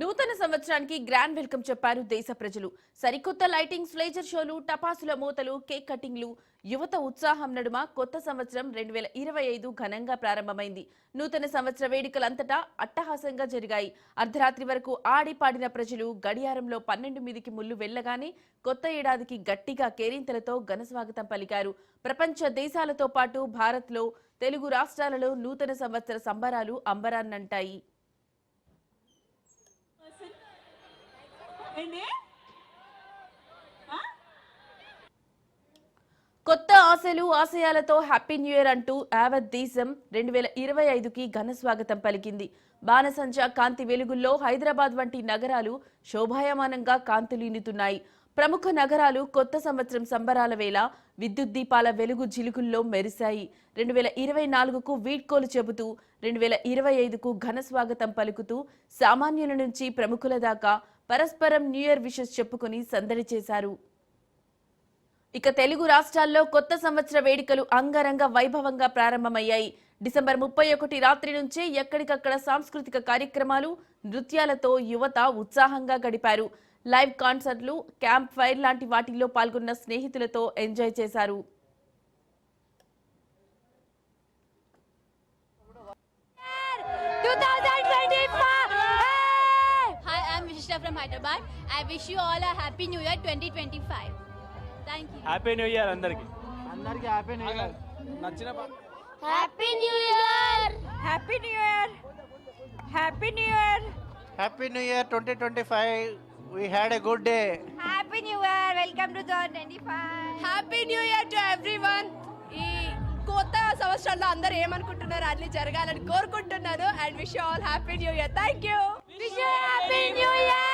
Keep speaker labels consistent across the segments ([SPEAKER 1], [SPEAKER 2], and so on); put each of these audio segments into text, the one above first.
[SPEAKER 1] నూతన సంవత్సరానికి grand welcome చెప్పారు దేశ ప్రజలు. సరికొత్త లైటింగ్స్ లేజర్ షోలు టపాసుల మూతలు కేక్ కటింగ్లు యువత ఉత్సాహం నడుమ కొత్త సంవత్సరం రెండు వేల ఇరవై ఐదు ఘనంగా ప్రారంభమైంది. నూతన సంవత్సర వేడుకలంతటా అట్టహాసంగా జరిగాయి. అర్ధరాత్రి వరకు ఆడి పాడిన ప్రజలు గడియారంలో పన్నెండు మీదికి ముళ్ళు వెళ్ళగానే కొత్త ఏడాదికి గట్టిగా కేరింతలతో ఘనస్వాగతం పలికారు. ప్రపంచ దేశాలతో పాటు భారత్లో తెలుగు రాష్ట్రాలలో నూతన సంవత్సర సంబరాలు అంబరాన్నంటాయి.
[SPEAKER 2] ఏంటి
[SPEAKER 1] కొత్త ఆశలు ఆశయాలతో హ్యాపీ న్యూ ఇయర్ అంటూ యావత్ దేశం రెండు వేల ఇరవై ఐదుకి ఘన స్వాగతం పలికింది. బాణసంచా కాంతి వెలుగుల్లో హైదరాబాద్ వంటి నగరాలు శోభాయమానంగా కాంతులీనుతున్నాయి. ప్రముఖ నగరాలు కొత్త సంవత్సరం సంబరాల వేళ విద్యుత్ దీపాల వెలుగు జిలుగుల్లో మెరిశాయి. రెండు వేల ఇరవై నాలుగుకు వీడ్కోలు చెబుతూ రెండు వేల ఇరవై ఐదుకు ఘన స్వాగతం పలుకుతూ సామాన్యుల నుంచి ప్రముఖుల దాకా పరస్పరం న్యూ ఇయర్ విషెస్ చెప్పుకుని సందడి చేశారు. ఇక తెలుగు రాష్ట్రాల్లో కొత్త సంవత్సర వేడుకలు అంగరంగ వైభవంగా ప్రారంభమయ్యాయి. డిసెంబర్ ముప్పై ఒకటి రాత్రి నుంచే ఎక్కడికక్కడ సాంస్కృతిక కార్యక్రమాలు నృత్యాలతో యువత ఉత్సాహంగా గడిపారు. లైవ్ కాన్సర్ట్లు క్యాంప్ ఫైర్ లాంటి వాటిల్లో పాల్గొన్న స్నేహితులతో ఎంజాయ్ చేశారు.
[SPEAKER 3] From Hyderabad. I wish you all a happy new year 2025. Thank you.
[SPEAKER 4] Happy new year అందరికి
[SPEAKER 5] అందరికి హ్యాపీ న్యూ ఇయర్
[SPEAKER 4] నచ్చిన పా-
[SPEAKER 3] Happy New Year!
[SPEAKER 2] Happy new year happy new year
[SPEAKER 5] happy new year twenty twenty five we had a good day
[SPEAKER 2] happy new year welcome to 2025
[SPEAKER 6] happy new year to everyone ఈ కొత్త సంవత్సరంలో అందరూ ఏమనుకుంటున్నారు అన్ని జరగాలని కోరుకుంటున్నాను and wish all happy new year thank you
[SPEAKER 3] Happy New Year!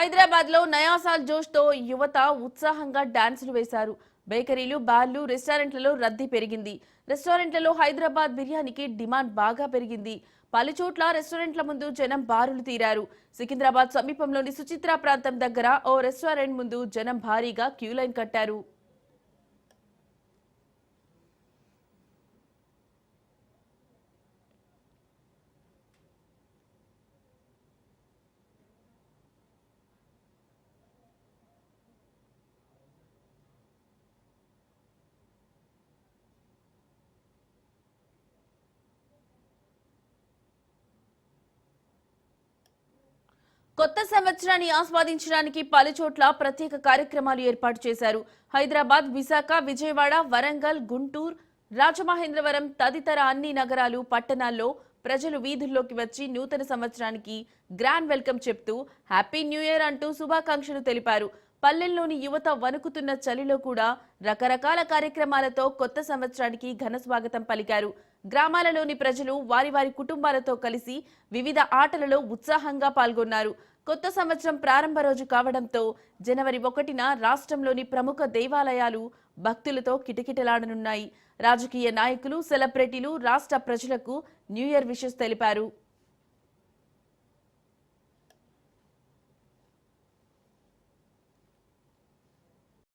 [SPEAKER 1] హైదరాబాద్లో నయాసాల్ జోష్తో యువత ఉత్సాహంగా డాన్సులు వేశారు. బేకరీలు బార్లు రెస్టారెంట్లలో రద్దీ పెరిగింది. రెస్టారెంట్లలో హైదరాబాద్ బిర్యానీకి డిమాండ్ బాగా పెరిగింది. పలుచోట్ల రెస్టారెంట్ల ముందు జనం బారులు తీరారు. సికింద్రాబాద్ సమీపంలోని సుచిత్ర ప్రాంతం దగ్గర ఓ రెస్టారెంట్ ముందు జనం భారీగా క్యూ లైన్ కట్టారు. కొత్త సంవత్సరాన్ని ఆస్వాదించడానికి పలు చోట్ల ప్రత్యేక కార్యక్రమాలు ఏర్పాటు చేశారు. హైదరాబాద్ విశాఖ విజయవాడ వరంగల్ గుంటూరు రాజమహేంద్రవరం తదితర అన్ని నగరాలు పట్టణాల్లో ప్రజలు వీధుల్లోకి వచ్చి నూతన సంవత్సరానికి గ్రాండ్ వెల్కమ్ చెప్తూ హ్యాపీ న్యూ ఇయర్ అంటూ శుభాకాంక్షలు తెలిపారు. పల్లెల్లోని యువత వణుకుతున్న చలిలో కూడా రకరకాల కార్యక్రమాలతో కొత్త సంవత్సరానికి ఘన స్వాగతం పలికారు. గ్రామాలలోని ప్రజలు వారి వారి కుటుంబాలతో కలిసి వివిధ ఆటలలో ఉత్సాహంగా పాల్గొన్నారు. కొత్త సంవత్సరం ప్రారంభ రోజు కావడంతో జనవరి ఒకటిన రాష్ట్రంలోని ప్రముఖ దేవాలయాలు భక్తులతో కిటకిటలాడనున్నాయి. రాజకీయ నాయకులు సెలబ్రిటీలు రాష్ట్ర ప్రజలకు న్యూ ఇయర్ విషెస్ తెలిపారు.